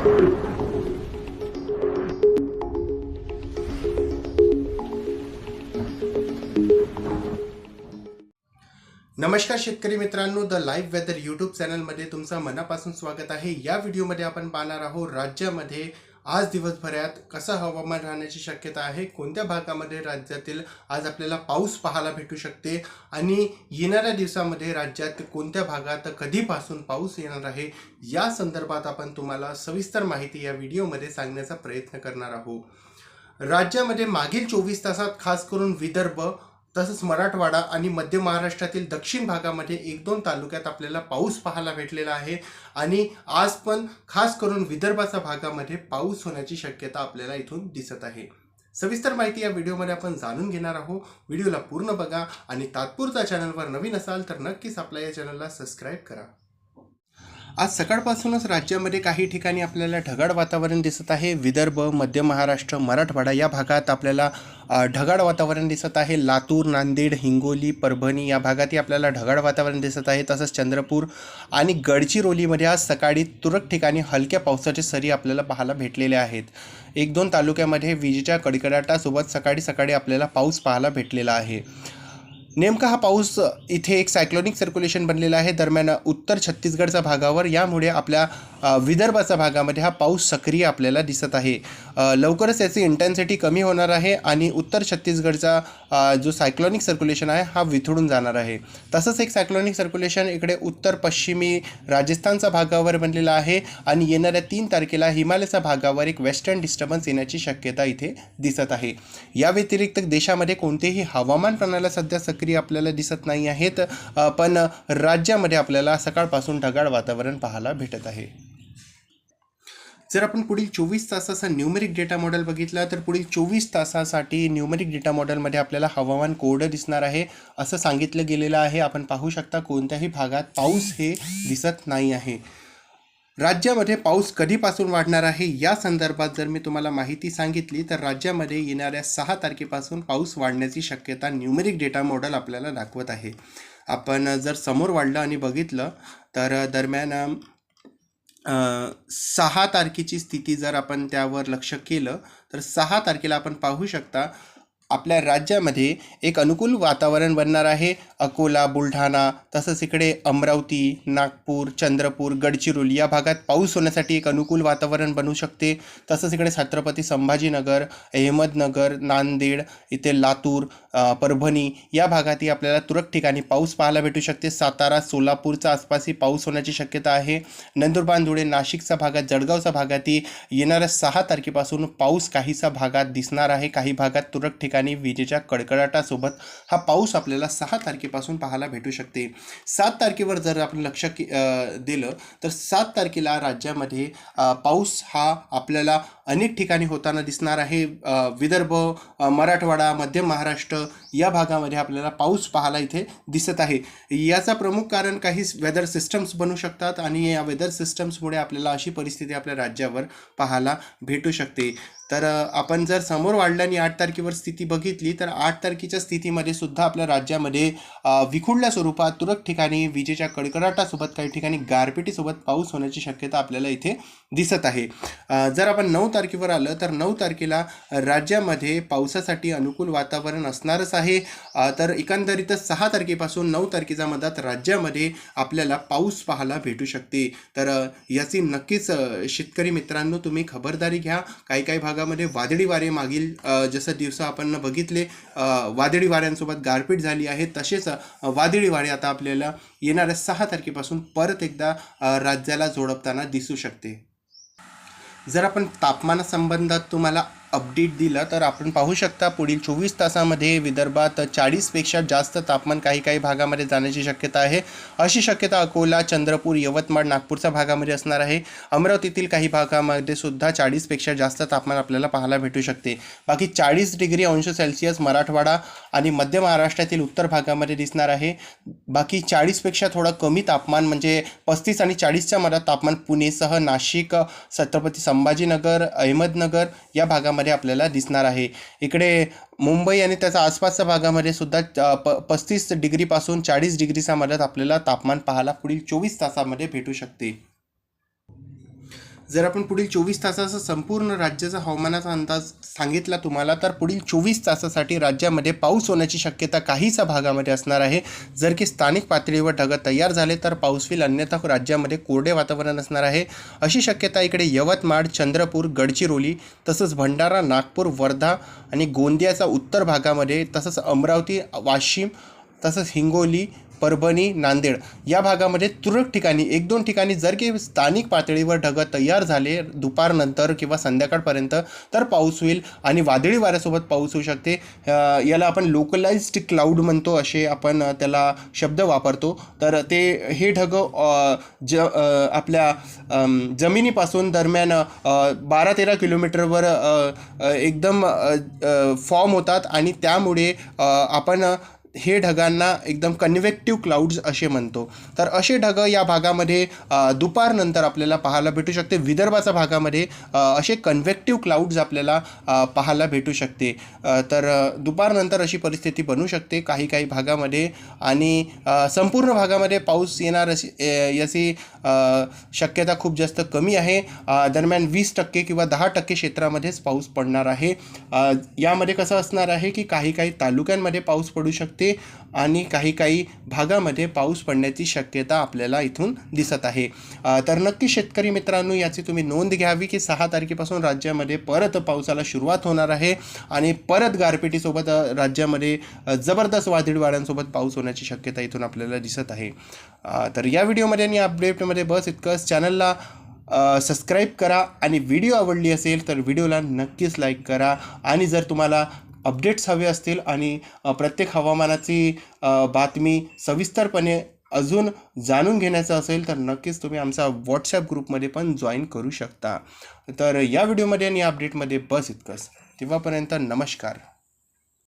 नमस्कार शेतकरी मित्रांनो द लाईव्ह वेदर यूट्यूब चॅनलमध्ये तुमचं मनापासून स्वागत आहे. या व्हिडिओमध्ये आपण पाहणार आहोत राज्यामध्ये आज दिवसभरात कसं हवामान राहण्याची शक्यता आहे? कोणत्या भागामध्ये राज्यातील आज आपल्याला पाऊस पाहायला भेटू शकते? आणि येणाऱ्या दिवसामध्ये राज्यात कोणत्या भागात कधीपासून पाऊस येणार आहे? या संदर्भात आपण तुम्हाला सविस्तर माहिती या व्हिडिओमध्ये सांगण्याचा प्रयत्न करणार आहोत. राज्यामध्ये मागील चोवीस तासात खास करून विदर्भ तसंच मराठवाडा आणि मध्य महाराष्ट्रातील दक्षिण भागामध्ये एक दोन तालुक्यात आपल्याला पाऊस पाहायला भेटलेला आहे. आणि आज पण खास करून विदर्भाच्या भागामध्ये पाऊस होण्याची शक्यता आपल्याला इथून दिसत आहे. सविस्तर माहिती या व्हिडिओमध्ये आपण जाणून घेणार आहोत. व्हिडिओला पूर्ण बघा आणि तात्पुरता चॅनलवर नवीन असाल तर नक्कीच आपल्या या चॅनलला सबस्क्राईब करा. आज सकाळपासूनच राज्यामध्ये काही ठिकाणी आपल्याला ढगाळ वातावरण दिसत आहे. विदर्भ मध्य महाराष्ट्र मराठवाडा या भागात आपल्याला ढगाळ वातावरण दिसत आहे. लातूर नांदेड हिंगोली परभणी या भागातही आपल्याला ढगाळ वातावरण दिसत आहे. तसंच चंद्रपूर आणि गडचिरोलीमध्ये आज सकाळी तुरळक ठिकाणी हलक्या पावसाचे सरी आपल्याला पाहायला भेटलेल्या आहेत. एक दोन तालुक्यामध्ये विजेच्या कडकडाटासोबत सकाळी सकाळी आपल्याला पाऊस पाहायला भेटलेला आहे. नेमका हा पाऊस इथे एक सायक्लोनिक सर्क्युलेशन बनलेला आहे. दरम्यान उत्तर छत्तीसगडच्या भागावर यामुळे आपल्या विदर्भाच्या भागामध्ये हा पाऊस सक्रिय आपल्याला दिसत आहे. लवकरच याची इंटेन्सिटी कमी होणार आहे आणि उत्तर छत्तीसगडचा जो सायक्लॉनिक सर्क्युलेशन आहे हा विथळून जाणार आहे. तसंच एक सायक्लोनिक सर्क्युलेशन इकडे उत्तर पश्चिमी राजस्थानच्या भागावर बनलेला आहे आणि येणाऱ्या तीन तारखेला हिमालयाच्या भागावर एक वेस्टर्न डिस्टर्बन्स येण्याची शक्यता इथे दिसत आहे. या व्यतिरिक्त देशामध्ये कोणतेही हवामान प्रणाल्या सध्या सक्रिय आपल्याला दिसत नाही आहेत पण राज्यामध्ये आपल्याला सकाळपासून ढगाळ वातावरण पाहायला भेटत आहे. जर आपण पुढील चोवीस तासाचा न्यूमेरिक डेटा मॉडेल बघितला तर पुढील चोवीस तासासाठी न्यूमेरिक डेटा मॉडेलमध्ये आपल्याला हवामान कोरडं दिसणार आहे असं सांगितलं गेलेलं आहे. आपण पाहू शकता कोणत्याही भागात पाऊस हे दिसत नाही आहे. राज्यामध्ये पाऊस कधीपासून वाढणार आहे? या संदर्भात जर मी तुम्हाला माहिती सांगितली तर राज्यामध्ये येणाऱ्या सहा तारखेपासून पाऊस वाढण्याची शक्यता न्यूमेरिक डेटा मॉडेल आपल्याला दाखवत आहे. आपण जर समोर वाढलं आणि बघितलं तर दरम्यान सहा तारखेची स्थिती जर आपण त्यावर लक्ष केलं तर सहा तारखेला आपण पाहू शकता आपल्या राज्यामध्ये एक अनुकूल वातावरण बनणार आहे. अकोला बुलढाणा तसंच इकडे अमरावती नागपूर चंद्रपूर गडचिरोली या भागात पाऊस होण्यासाठी एक अनुकूल वातावरण बनू शकते. तसंच इकडे छत्रपती संभाजीनगर अहमदनगर नांदेड इथे लातूर परभणी या भागातही आपल्याला तुरळक ठिकाणी पाऊस पाहायला भेटू शकते. सातारा सोलापूरच्या आसपासही पाऊस होण्याची शक्यता आहे. नंदुरबार धुळे नाशिकच्या भागात जळगावच्या भागातही येणाऱ्या सहा तारखेपासून पाऊस काहीसा भागात दिसणार आहे. काही भागात तुरळक ठिकाणी विजेच्या कडकडाटासोबत हा पाऊस आपल्याला सहा तारखेपासून पाहायला भेटू शकते. सात तारखेवर जर आपण लक्ष दिलं तर सात तारखेला राज्यामध्ये पाऊस हा आपल्याला अनेक ठिकाणी होताना दिसणार आहे. विदर्भ मराठवाडा मध्य महाराष्ट्र या भागामध्ये आपल्याला पाऊस पाहायला इथे दिसत आहे. याचा प्रमुख कारण काही वेदर सिस्टम्स बनू शकतात आणि या वेदर सिस्टम्समुळे आपल्याला अशी परिस्थिती आपल्या राज्यावर पाहायला भेटू शकते. तर आपण जर समोर वाढल्याने आठ तारखेवर स्थिती बघितली तर आठ तारखेच्या स्थितीमध्ये सुद्धा आपल्या राज्यामध्ये अ, विखुरल्या स्वरूपात तुरळक ठिकाणी विजेच्या कडकडाटासोबत काही ठिकाणी गारपिटीसोबत पाऊस होण्याची शक्यता आपल्याला इथे दिसत आहे. जर आपण नऊ तारखेवर आलं तर नऊ तारखेला राज्यामध्ये पावसासाठी अनुकूल वातावरण असणारच आहे. तर एकंदरीतच सहा तारखेपासून नऊ तारखेच्या मधात राज्यामध्ये आपल्याला पाऊस पाहायला भेटू शकते. तर याची नक्कीच शेतकरी मित्रांनो तुम्ही खबरदारी घ्या. काही काही भागामध्ये वादळी वारे मागील जसं दिवस आपण बघितले वादळी वाऱ्यांसोबत गारपीट झाली आहे. तसेच वादळी वारे आता आपल्याला येणाऱ्या सहा तारखेपासून परत एकदा राज्याला जोडपताना दिसू शकते. जर आपण तापमानासंबंधात तुम्हाला अपडेट दिलं तर आपण पाहू शकता पुढील चोवीस तासामध्ये विदर्भात चाळीसपेक्षा जास्त तापमान काही काही भागामध्ये जाण्याची शक्यता आहे. अशी शक्यता अकोला चंद्रपूर यवतमाळ नागपूरच्या भागामध्ये असणार आहे. अमरावतीतील काही भागामध्ये सुद्धा चाळीसपेक्षा जास्त तापमान आपल्याला पाहायला भेटू शकते. बाकी चाळीस डिग्री अंश सेल्सिअस मराठवाडा आणि मध्य महाराष्ट्रातील उत्तर भागामध्ये दिसणार आहे. बाकी चाळीसपेक्षा थोडं कमी तापमान म्हणजे पस्तीस आणि चाळीसच्या मधात तापमान पुणेसह नाशिक छत्रपती संभाजीनगर अहमदनगर या भागामध्ये आपल्याला दिसणार आहे. इकडे मुंबई आणि त्याचा आसपासच्या भागामध्ये सुद्धा प पस्तीस डिग्रीपासून चाळीस डिग्रीच्या मध्यात आपल्याला तापमान पाहायला पुढील चोवीस तासामध्ये भेटू शकते. जर आपण पुढील चोवीस तासाचा संपूर्ण राज्याचा हवामानाचा अंदाज सांगितला तुम्हाला तर पुढील चोवीस तासासाठी राज्यामध्ये पाऊस होण्याची शक्यता काहीसा भागामध्ये असणार आहे. जर की स्थानिक पातळीवर ढग तयार झाले तर पाऊस होईल. अन्यथा राज्यामध्ये कोरडे वातावरण असणार आहे. अशी शक्यता इकडे यवतमाळ चंद्रपूर गडचिरोली तसंच भंडारा नागपूर वर्धा आणि गोंदियाचा उत्तर भागामध्ये तसंच अमरावती वाशिम तसंच हिंगोली परभणी नांदेड या भागामध्ये तुरळक ठिकाणी एक दोन ठिकाणी जर की स्थानिक पातळीवर ढग तयार झाले दुपारनंतर किंवा संध्याकाळपर्यंत तर पाऊस होईल आणि वादळी वाऱ्यासोबत पाऊस होऊ शकते. याला आपण लोकलाइज्ड क्लाऊड म्हणतो असे आपण त्याला शब्द वापरतो. तर ते हे ढगं ज आपल्या जमिनीपासून दरम्यान बारा तेरा किलोमीटरवर एकदम फॉर्म होतात आणि त्यामुळे आपण हे ढगांना एकदम कन्व्हेक्टिव्ह क्लाउड्स असे म्हणतो. तर असे ढग या भागामध्ये दुपारनंतर आपल्याला पाहायला भेटू शकते. विदर्भाच्या भागामध्ये असे कन्व्हेक्टिव्ह क्लाउड्स आपल्याला पाहायला भेटू शकते. तर दुपारनंतर अशी परिस्थिती बनू शकते काही काही भागामध्ये. आणि संपूर्ण भागामध्ये पाऊस येणार अशी याची शक्यता खूप जास्त कमी आहे. दरम्यान वीस टक्के किंवा दहा टक्के क्षेत्रामध्येच पाऊस पडणार आहे. यामध्ये कसं असणार आहे की काही काही तालुक्यांमध्ये पाऊस पडू शकतो. आणि काही काही भागामध्ये पाऊस पडण्याची शक्यता आपल्याला इथून दिसत आहे. तर नक्की शेतकरी मित्रांनो याची तुम्ही नोंद घ्यावी की सहा तारखेपासून राज्यामध्ये परत पावसाला सुरुवात होणार आहे आणि परत गारपिटीसोबत राज्यामध्ये जबरदस्त वादळीवाड्यांसोबत पाऊस होण्याची शक्यता इथून आपल्याला दिसत आहे. तर या व्हिडिओमध्ये आणि अपडेटमध्ये बस इतकंच. चॅनलला सबस्क्राईब करा आणि व्हिडिओ आवडली असेल तर व्हिडिओला नक्कीच लाईक करा. आणि जर तुम्हाला अपडेट्स हवे असतील आणि प्रत्येक हवामानाची बातमी सविस्तरपणे अजून जाणून घेण्याचं असेल तर नक्कीच तुम्ही आमचा व्हॉट्सॲप ग्रुपमध्ये पण जॉईन करू शकता. तर या व्हिडिओमध्ये आणि या अपडेटमध्ये बस इतकंच. तेव्हापर्यंत नमस्कार.